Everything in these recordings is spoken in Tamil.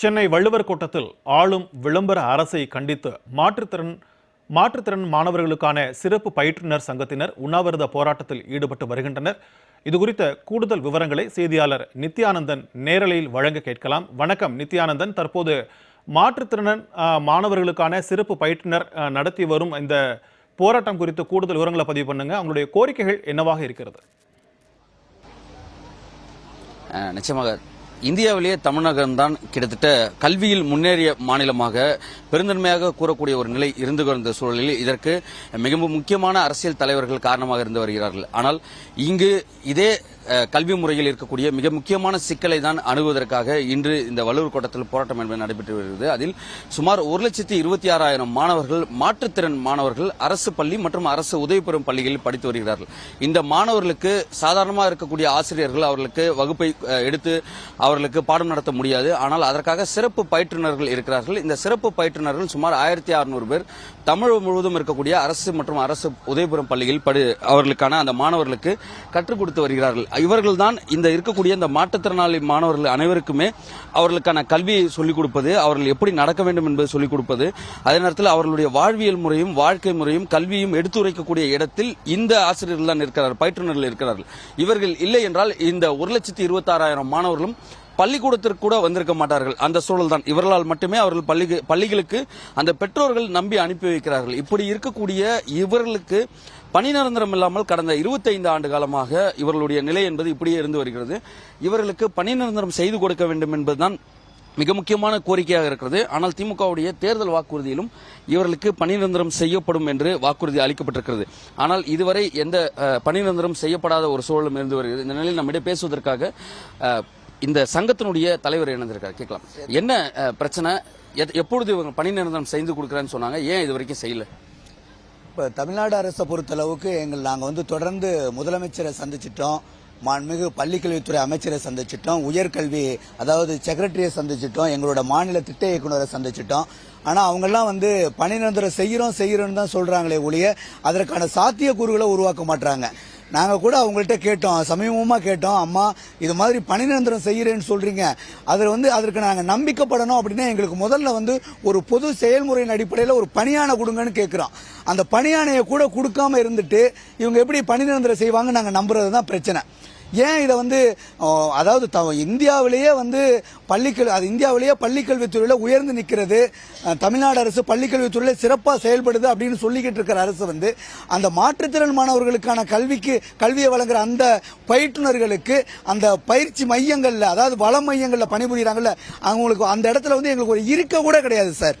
சென்னை வள்ளுவர் கோட்டத்தில் ஆளும் விளம்பர அரசை கண்டித்து மாற்றுத்திறன் மாற்றுத்திறன் மாணவர்களுக்கான சிறப்பு பயிற்றுனர் சங்கத்தினர் உண்ணாவிரத போராட்டத்தில் ஈடுபட்டு வருகின்றனர். இது குறித்த கூடுதல் விவரங்களை செய்தியாளர் நித்யானந்தன் நேரலையில் வழங்க கேட்கலாம். வணக்கம் நித்யானந்தன். தற்போது மாற்றுத்திறன் மாணவர்களுக்கான சிறப்பு பயிற்றுனர் நடத்தி வரும் இந்த போராட்டம் குறித்து கூடுதல் விவரங்களை பதிவு பண்ணுங்க. அவங்களுடைய கோரிக்கைகள் என்னவாக இருக்கிறது? நிச்சயமாக இந்தியாவிலேயே தமிழகம் தான் கிட்டத்தட்ட கல்வியில் முன்னேறிய மாநிலமாக பெருந்தன்மையாக கூறக்கூடிய ஒரு நிலை இருந்து வந்த சூழலில் இதற்கு மிகவும் முக்கியமான அரசியல் தலைவர்கள் காரணமாக இருந்து வருகிறார்கள். ஆனால் இங்கு இதே கல்வி முறையில் இருக்கக்கூடிய மிக முக்கியமான சிக்கலை தான் அணுகுவதற்காக இன்று இந்த வள்ளுவர் கோட்டத்தில் போராட்டம் என்பது நடைபெற்று வருகிறது. அதில் சுமார் ஒரு லட்சத்தி இருபத்தி ஆறாயிரம் மாணவர்கள் மாற்றுத்திறன் மாணவர்கள் அரசு பள்ளி மற்றும் அரசு உதவி பெறும் பள்ளிகளில் படித்து வருகிறார்கள். இந்த மாணவர்களுக்கு சாதாரணமாக இருக்கக்கூடிய ஆசிரியர்கள் அவர்களுக்கு வகுப்பை எடுத்து அவர்களுக்கு பாடம் நடத்த முடியாது. ஆனால் அதற்காக சிறப்பு பயிற்றுனர்கள் இருக்கிறார்கள். இந்த சிறப்பு பயிற்றுனர்கள் சுமார் ஆயிரத்தி அறுநூறு பேர் தமிழ் முழுவதும் இருக்கக்கூடிய அரசு மற்றும் அரசு உதவிபுரம் பள்ளியில் படி அவர்களுக்கான அந்த மாணவர்களுக்கு கற்றுக் கொடுத்து வருகிறார்கள். இவர்கள் தான் இந்த இருக்கக்கூடிய இந்த மாற்றுத்திறனாளி மாணவர்கள் அனைவருக்குமே அவர்களுக்கான கல்வியை சொல்லிக் கொடுப்பது அவர்கள் எப்படி நடக்க வேண்டும் என்பதை சொல்லிக் கொடுப்பது. அதே நேரத்தில் அவர்களுடைய வாழ்வியல் முறையும் வாழ்க்கை முறையும் கல்வியும் எடுத்துரைக்கக்கூடிய இடத்தில் இந்த ஆசிரியர்கள் தான் இருக்கிறார்கள் பயிற்றுனர்கள் இருக்கிறார்கள். இவர்கள் இல்லை என்றால் இந்த ஒரு லட்சத்தி இருபத்தாறாயிரம் மாணவர்களும் பள்ளிக்கூடத்திற்கு கூட வந்திருக்க மாட்டார்கள். அந்த சூழல் தான். இவர்களால் மட்டுமே அவர்கள் பள்ளி பள்ளிகளுக்கு அந்த பெற்றோர்கள் நம்பி அனுப்பி வைக்கிறார்கள். இப்படி இருக்கக்கூடிய இவர்களுக்கு பணி நிரந்தரம் இல்லாமல் கடந்த 25 ஆண்டு காலமாக இவர்களுடைய நிலை என்பது இப்படியே இருந்து வருகிறது. இவர்களுக்கு பணி நிரந்தரம் செய்து கொடுக்க வேண்டும் என்பதுதான் மிக முக்கியமான கோரிக்கையாக இருக்கிறது. ஆனால் திமுகவுடைய தேர்தல் வாக்குறுதியிலும் இவர்களுக்கு பணி நிரந்தரம் செய்யப்படும் என்று வாக்குறுதி அளிக்கப்பட்டிருக்கிறது. ஆனால் இதுவரை எந்த பணி நிரந்தரம் செய்யப்படாத ஒரு சூழலும் இருந்து வருகிறது. இந்த நிலையில் நம்மிடம் பேசுவதற்காக இந்த சங்கத்தினுடைய தலைவர் இணைந்திருக்கார். கேட்கலாம். என்ன பிரச்சனை? எத்- எப்பொழுது இவங்க பணி நிரந்தரம் செய்து கொடுக்குறேன்னு சொன்னாங்க. ஏன் இது வரைக்கும் செய்யலை? இப்போ தமிழ்நாடு அரசை பொறுத்தளவுக்கு எங்கள் நாங்கள் வந்து தொடர்ந்து முதலமைச்சரை சந்திச்சிட்டோம். மாண்புமிகு பள்ளிக்கல்வித்துறை அமைச்சரை சந்திச்சிட்டோம். உயர்கல்வி அதாவது செக்ரட்டரியை சந்திச்சிட்டோம். எங்களோட மாநில திட்ட இயக்குனரை சந்திச்சிட்டோம். ஆனால் அவங்கெல்லாம் வந்து பணி நிரந்தரம் செய்கிறோம் செய்கிறோன்னு தான் சொல்கிறாங்களே ஒழிய அதற்கான சாத்தியக்கூறுகளை உருவாக்க மாட்டுறாங்க நாங்கள் கூட அவங்கள்ட்ட கேட்டோம் சமீபமாக கேட்டோம் அம்மா இது மாதிரி பணி நிரந்தரம் செய்கிறேன்னு சொல்கிறீங்க அதில் வந்து அதற்கு நாங்கள் நம்பிக்கப்படணும் அப்படின்னா எங்களுக்கு முதல்ல வந்து ஒரு பொது செயல்முறையின் அடிப்படையில் ஒரு பணியாணை கொடுங்கன்னு கேட்குறோம் அந்த பணியாணையை கூட கொடுக்காம இருந்துட்டு இவங்க எப்படி பணி நிரந்தரம் செய்வாங்க நாங்கள் நம்புறது தான் பிரச்சனை. ஏன் இதை வந்து அதாவது த- இந்தியாவிலேயே வந்து பள்ளிக்கல் அது இந்தியாவிலேயே பள்ளிக்கல்வித்துறையில் உயர்ந்து நிற்கிறது தமிழ்நாடு அரசு பள்ளிக்கல்வித்துறையில் சிறப்பாக செயல்படுது அப்படின்னு சொல்லிக்கிட்டு இருக்கிற அரசு வந்து அந்த மாற்றுத்திறன் மாணவர்களுக்கான கல்விக்கு கல்வியை வழங்குற அந்த பயிற்றுனர்களுக்கு அந்த பயிற்சி மையங்களில் அதாவது வள மையங்களில் பணிபுரிகிறாங்கல்ல அவங்களுக்கு அந்த இடத்துல வந்து எங்களுக்கு ஒரு இருக்க கூட கிடையாது சார்.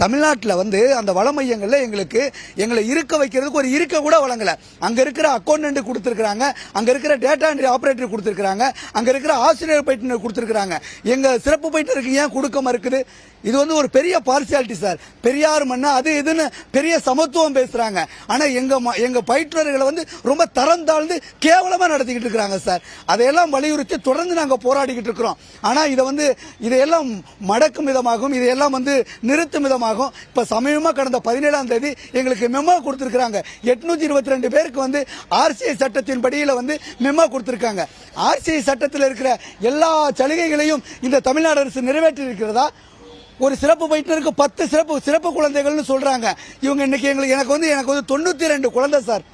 தமிழ்நாட்டில் வந்து அந்த வள மையங்களில் எங்களுக்கு எங்களை இருக்க வைக்கிறதுக்கு ஒரு இருக்க கூட வழங்கல. அங்கே இருக்கிற அக்கௌண்டன்ட் கொடுத்துருக்காங்க அங்கே இருக்கிற டேட்டா என்ட்ரி ஆப்ரேட்டர் கொடுத்துருக்காங்க அங்கே இருக்கிற ஆசிரியர் பயிற்றுனர் கொடுத்துருக்காங்க எங்கள் சிறப்பு பயிற்றுனருக்கு ஏன் கொடுக்க மறுக்குது இது வந்து ஒரு பெரிய பார்சியாலிட்டி சார் பெரியார் மண்ணா அது இதுன்னு பெரிய சமத்துவம் பேசுறாங்க. ஆனா எங்க ம- எங்க பயிற்றுவர்களை வந்து ரொம்ப தரம் தாழ்ந்து கேவலமா நடத்திக்கிட்டு இருக்கிறாங்க சார் அதையெல்லாம் வலியுறுத்தி தொடர்ந்து நாங்க போராடிக்கிட்டு இருக்கிறோம். ஆனா இதை வந்து இதையெல்லாம் மடக்கும் விதமாகவும் இதையெல்லாம் வந்து நிறுத்தும் விதமாகவும் ஆகும். இப்போ சமயமாக கடந்த பதினேழாம் தேதி எங்களுக்கு மெமோ கொடுத்துருக்குறாங்க. எட்நூத்தி இருபத்தி ரெண்டு பேருக்கு வந்து ஆர்சிஐ சட்டத்தின் படியில் வந்து மெமோ கொடுத்துருக்காங்க. ஆர்சிஐ சட்டத்தில் இருக்கிற எல்லா சலுகைகளையும் இந்த தமிழ்நாடு அரசு நிறைவேற்றி இருக்கிறதா ஒரு சிறப்பு பயிற்றுனருக்கு பத்து சிறப்பு சிறப்பு குழந்தைகள்னு சொல்கிறாங்க இவங்க இன்னைக்கு எங்களுக்கு எனக்கு வந்து எனக்கு வந்து தொண்ணூற்றி ரெண்டு குழந்தை சார்.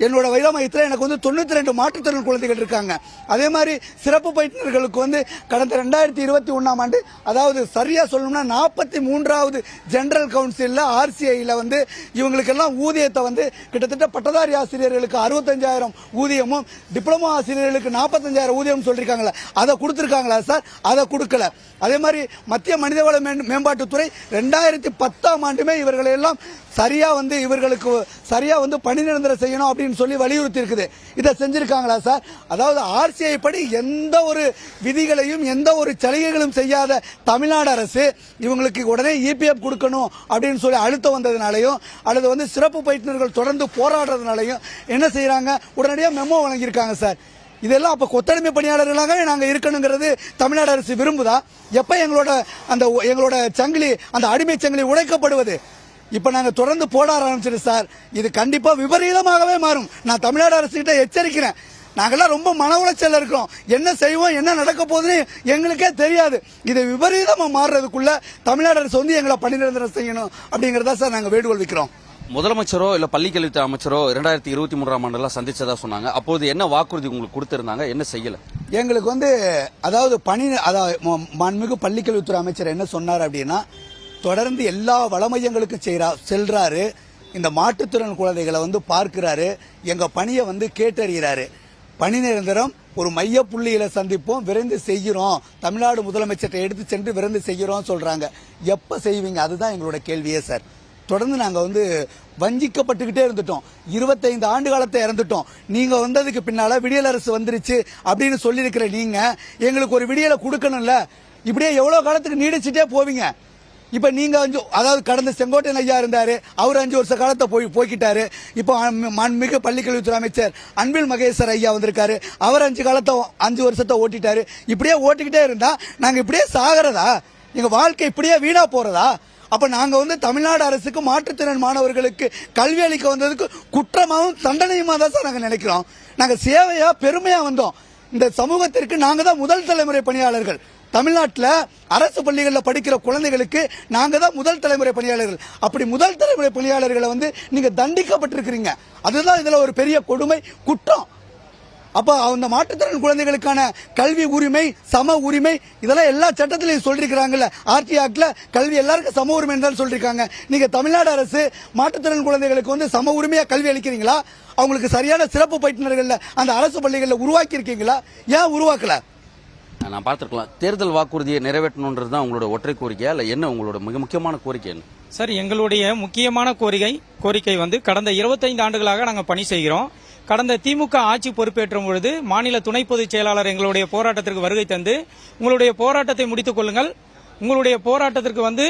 என்னோட வயதா மையத்தில் எனக்கு வந்து தொண்ணூத்தி ரெண்டு மாற்றுத்திறன் குழந்தைகள் இருக்காங்க. அதே மாதிரி சிறப்பு பயிற்றுனர்களுக்கு வந்து கடந்த ரெண்டாயிரத்தி இருபத்தி ஒன்றாம் ஆண்டு அதாவது சரியா சொல்லணும்னா நாற்பத்தி மூன்றாவது ஜெனரல் கவுன்சிலில் ஆர்சிஐயில் வந்து இவங்களுக்கெல்லாம் ஊதியத்தை வந்து கிட்டத்தட்ட பட்டதாரி ஆசிரியர்களுக்கு அறுபத்தஞ்சாயிரம் ஊதியமும் டிப்ளமோ ஆசிரியர்களுக்கு நாற்பத்தஞ்சாயிரம் ஊதியம் சொல்லியிருக்காங்களே அதை கொடுத்துருக்காங்களா சார்? அதை கொடுக்கல. அதே மாதிரி மத்திய மனிதவள மேம்- மேம்பாட்டுத்துறை ரெண்டாயிரத்தி பத்தாம் ஆண்டுமே இவர்களையெல்லாம் சரியாக சரியா வந்து இவர்களுக்கு சரியா வந்து பணி நிரந்தரம் செய்யணும் அப்படின்னு சொல்லி வலியுறுத்தி இருக்குது இதை செஞ்சிருக்காங்களா சார்? அதாவது ஆர்சிஐ படி எந்த ஒரு விதிகளையும் எந்த ஒரு சலுகைகளும் செய்யாத தமிழ்நாடு அரசு இவங்களுக்கு உடனே இபிஎஃப் கொடுக்கணும் அப்படின்னு சொல்லி அழுத்தம் வந்ததுனாலையும் அல்லது வந்து சிறப்பு பயிற்றுனர்கள் தொடர்ந்து போராடுறதுனாலையும் என்ன செய்யறாங்க? உடனடியாக மெமோ வழங்கியிருக்காங்க சார். இதெல்லாம் அப்போ கொத்தடிமை பணியாளர்களாக நாங்கள் இருக்கணுங்கிறது தமிழ்நாடு அரசு விரும்புதா? எப்போ எங்களோட அந்த எங்களோட சங்கிலி அந்த அடிமை சங்கிலி உடைக்கப்படுவது? இப்ப நாங்க தொடர்ந்து போட ஆரம்பிச்சிட்டு சார். இது கண்டிப்பா விபரீதமாகவே மாறும். நான் தமிழ்நாடு அரசு கிட்ட எச்சரிக்கிறேன். நாங்கெல்லாம் ரொம்ப மன உளைச்சல்ல இருக்கிறோம். என்ன செய்வோம் என்ன நடக்க போகுதுன்னு எங்களுக்கே தெரியாது. இது விபரீதமா மாறுறதுக்குள்ள தமிழ்நாடு அரசு வந்து எங்களை பணி நிரந்தரம் செய்யணும் அப்படிங்கறதா சார் நாங்க வேண்டுகோள் வைக்கிறோம். முதலமைச்சரோ இல்ல பள்ளிக்கல்வித்துறை அமைச்சரோ இரண்டாயிரத்தி இருபத்தி மூன்றாம் ஆண்டுலாம் சந்திச்சதா சொன்னாங்க. அப்போது என்ன வாக்குறுதி உங்களுக்கு கொடுத்திருந்தாங்க? என்ன செய்யல? எங்களுக்கு வந்து அதாவது பணி அதாவது மாண்புமிகு பள்ளிக்கல்வித்துறை அமைச்சர் என்ன சொன்னார் அப்படின்னா தொடர்ந்து எல்லா வளமையங்களுக்கும் செய்கிறா செல்றாரு. இந்த மாற்றுத்திறன் குழந்தைகளை வந்து பார்க்கிறாரு. எங்க பணியை வந்து கேட்டறிகிறாரு. பணி நிரந்தரம் ஒரு மைய புள்ளியில சந்திப்போம். விரைந்து செய்கிறோம். தமிழ்நாடு முதலமைச்சர்கிட்ட எடுத்து சென்று விரைந்து செய்கிறோம் சொல்றாங்க. எப்ப செய்வீங்க? அதுதான் எங்களோட கேள்வியே சார். தொடர்ந்து நாங்க வந்து வஞ்சிக்கப்பட்டுக்கிட்டே இருந்துட்டோம். இருபத்தைந்து ஆண்டு காலத்தை இறந்துட்டோம். நீங்க வந்ததுக்கு பின்னால விடியல் அரசு வந்துருச்சு அப்படின்னு சொல்லியிருக்கிற நீங்க எங்களுக்கு ஒரு விடியலை கொடுக்கணும்ல. இப்படியே எவ்வளவு காலத்துக்கு நீடிச்சுட்டே போவீங்க? இப்ப நீங்க அஞ்சு அதாவது கடந்த செங்கோட்டையன் ஐயா இருந்தாரு அவர் அஞ்சு வருஷ காலத்தை போய் போய்கிட்டாரு இப்போ அம்- பள்ளிக்கல்வித்துறை அமைச்சர் அன்பில் மகேஸ்வர் ஐயா வந்திருக்காரு. அவர் அஞ்சு காலத்தை அஞ்சு வருஷத்தை ஓட்டிட்டாரு. இப்படியே ஓட்டிக்கிட்டே இருந்தா நாங்க இப்படியே சாகிறதா? எங்க வாழ்க்கை இப்படியே வீணா போறதா? அப்ப நாங்க வந்து தமிழ்நாடு அரசுக்கு மாற்றுத்திறன் மாணவர்களுக்கு கல்வி அளிக்க வந்ததுக்கு குற்றமாகவும் தண்டனையுமா தான் சார் நாங்க நினைக்கிறோம். நாங்க சேவையா பெருமையா வந்தோம். இந்த சமூகத்திற்கு நாங்க தான் முதல் தலைமுறை பணியாளர்கள். தமிழ்நாட்டில் அரசு பள்ளிகளில் படிக்கிற குழந்தைகளுக்கு நாங்கள் தான் முதல் தலைமுறை பணியாளர்கள். அப்படி முதல் தலைமுறை பணியாளர்களை வந்து நீங்கள் தண்டிக்கப்பட்டிருக்கிறீங்க. அதுதான் இதில் ஒரு பெரிய கொடுமை குற்றம். அப்போ அந்த மாற்றுத்திறன் குழந்தைகளுக்கான கல்வி உரிமை சம உரிமை இதெல்லாம் எல்லா சட்டத்திலையும் சொல்லியிருக்கிறாங்கல்ல ஆர்டி ஆக்டில் கல்வி எல்லாருக்கும் சம உரிமை தான் சொல்லியிருக்காங்க நீங்கள் தமிழ்நாடு அரசு மாற்றுத்திறன் குழந்தைகளுக்கு வந்து சம உரிமையாக கல்வி அளிக்கிறீங்களா? அவங்களுக்கு சரியான சிறப்பு பயிற்றுனர்கள்ல அந்த அரசு பள்ளிகளில் உருவாக்கியிருக்கீங்களா? ஏன் உருவாக்கலை? நான் பார்த்துருக்கலாம். தேர்தல் வாக்குறுதியை நிறைவேற்றணுன்றது தான் உங்களோட ஒற்றை கோரிக்கையா இல்லை என்ன உங்களோட மிக முக்கியமான கோரிக்கை என்ன? சார் எங்களுடைய முக்கியமான கோரிக்கை கோரிக்கை வந்து கடந்த 25 ஆண்டுகளாக நாங்கள் பணி செய்கிறோம். கடந்த திமுக ஆட்சி பொறுப்பேற்றும் பொழுது மாநில துணை பொதுச் செயலாளர் எங்களுடைய போராட்டத்திற்கு வருகை தந்து உங்களுடைய போராட்டத்தை முடித்துக் கொள்ளுங்கள். உங்களுடைய போராட்டத்திற்கு வந்து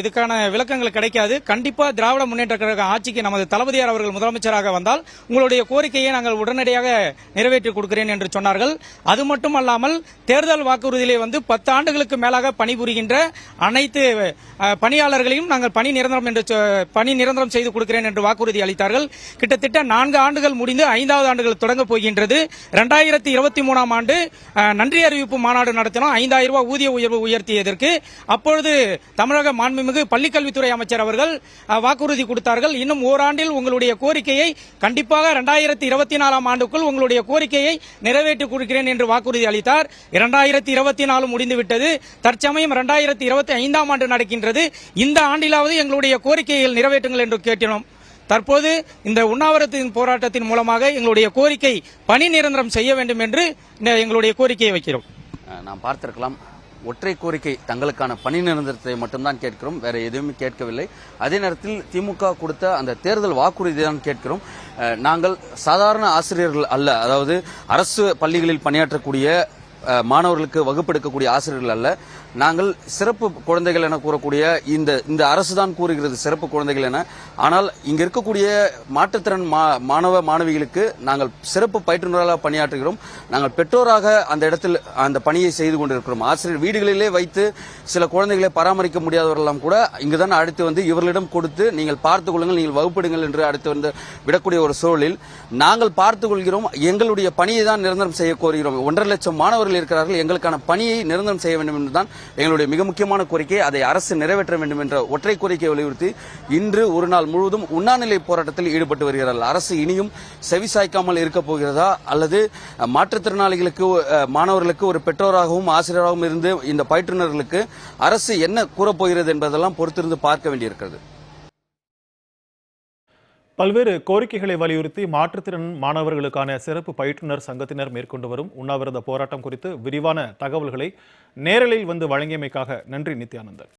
இதுக்கான விளக்கங்கள் கிடைக்காது. கண்டிப்பா திராவிட முன்னேற்ற கழக ஆட்சிக்கு நமது தளபதியார் அவர்கள் முதலமைச்சராக வந்தால் உங்களுடைய கோரிக்கையை நாங்கள் உடனடியாக நிறைவேற்றி கொடுக்கிறேன் என்று சொன்னார்கள். அது மட்டும் அல்லாமல் தேர்தல் வாக்குறுதியிலே வந்து பத்து ஆண்டுகளுக்கு மேலாக பணிபுரிகின்ற அனைத்து பணியாளர்களையும் நாங்கள் பணி நிரந்தரம் என்று பணி நிரந்தரம் செய்து கொடுக்கிறேன் என்று வாக்குறுதி அளித்தார்கள். கிட்டத்தட்ட நான்கு ஆண்டுகள் முடிந்து ஐந்தாவது ஆண்டுகள் தொடங்க போகின்றது. இரண்டாயிரத்தி இருபத்தி மூணாம் ஆண்டு நன்றி அறிவிப்பு மாநாடு நடத்தினோம். ஐந்தாயிரம் ரூபாய் ஊதிய உயர்வு உயர்த்தியதற்கு அப்பொழுது தமிழக மாண்புமிகு பள்ளிக்கல்வித்துறை அமைச்சர் அவர்கள் வாக்குறுதி கொடுத்தார்கள். இன்னும் ஓராண்டில் உங்களுடைய கோரிக்கையை கண்டிப்பாக இரண்டாயிரத்தி இருபத்தி நாலாம் ஆண்டுக்குள் உங்களுடைய கோரிக்கையை நிறைவேற்றி கொடுக்கிறேன் என்று வாக்குறுதி அளித்தார். இரண்டாயிரத்தி இருபத்தி நாலு முடிந்துவிட்டது. தற்சமயம் இரண்டாயிரத்தி இருபத்தி ஐந்தாம் ஆண்டு நடக்கின்றது. இந்த ஆண்டிலாவது எங்களுடைய கோரிக்கைகள் நிறைவேற்றுங்கள் என்று கேட்டினோம் தற்போது இந்த உண்ணாவிரத்தின் போராட்டத்தின் மூலமாக எங்களுடைய கோரிக்கை பணி நிரந்தரம் செய்ய வேண்டும் என்று எங்களுடைய கோரிக்கையை வைக்கிறோம். நாம் பார்த்திருக்கலாம். ஒற்றை கோரிக்கை தங்களுக்கான பணி நிரந்தரத்தை மட்டும்தான் கேட்கிறோம். வேற எதுவுமே கேட்கவில்லை. அதே நேரத்தில் திமுக கொடுத்த அந்த தேர்தல் வாக்குறுதி தான் கேட்கிறோம். நாங்கள் சாதாரண ஆசிரியர்கள் அல்ல. அதாவது அரசு பள்ளிகளில் பணியாற்றக்கூடிய மாணவர்களுக்கு வகுப்பெடுக்கக்கூடிய ஆசிரியர்கள் அல்ல. நாங்கள் சிறப்பு குழந்தைகள் என கூறக்கூடிய இந்த இந்த அரசு தான் கூறுகிறது சிறப்பு குழந்தைகள் என. ஆனால் இங்க இருக்கக்கூடிய மாற்றுத்திறன் மா- மாணவ மாணவிகளுக்கு நாங்கள் சிறப்பு பயிற்றுநராக பணியாற்றுகிறோம். நாங்கள் பெற்றோராக அந்த இடத்தில் அந்த பணியை செய்து கொண்டிருக்கிறோம். ஆசிரியர் வீடுகளிலே வைத்து சில குழந்தைகளை பராமரிக்க முடியாதவரெல்லாம் கூட இங்குதான் அழைத்து வந்து இவர்களிடம் கொடுத்து நீங்கள் பார்த்துக் கொள்ளுங்கள் நீங்கள் வகுப்பிடுங்கள் என்று அடுத்து வந்து விடக்கூடிய ஒரு சூழலில் நாங்கள் பார்த்துக் கொள்கிறோம். எங்களுடைய பணியை தான் நிரந்தரம் செய்ய கோருகிறோம். ஒன்றரை லட்சம் மாணவர்கள் இருக்கிறார்கள். எங்களுக்கான பணியை நிரந்தரம் செய்ய வேண்டும் என்றுதான் எங்களுடைய மிக முக்கியமான கோரிக்கை அதை அரசு நிறைவேற்ற வேண்டும் என்ற ஒற்றை கோரிக்கையை வலியுறுத்தி இன்று ஒரு நாள் முழுவதும் உண்ணாநிலை போராட்டத்தில் ஈடுபட்டு வருகிறார்கள். அரசு இனியும் செவிசாய்க்காமல் இருக்க போகிறதா? அல்லது மாற்றுத்திறனாளிகளுக்கு மாணவர்களுக்கு ஒரு பெற்றோராகவும் ஆசிரியராகவும் இருந்து இந்த பயிற்றுனர்களுக்கு அரசு என்ன கூறப்போகிறது என்பதெல்லாம் பொறுத்திருந்து பார்க்க வேண்டியிருக்கிறது. பல்வேறு கோரிக்கைகளை வலியுறுத்தி மாற்றுத்திறன் மாணவர்களுக்கான சிறப்பு பயிற்றுனர் சங்கத்தினர் மேற்கொண்டு வரும் உண்ணாவிரத போராட்டம் குறித்து விரிவான தகவல்களை நேரலில் வந்து வழங்கியமைக்காக நன்றி நித்யானந்தன்.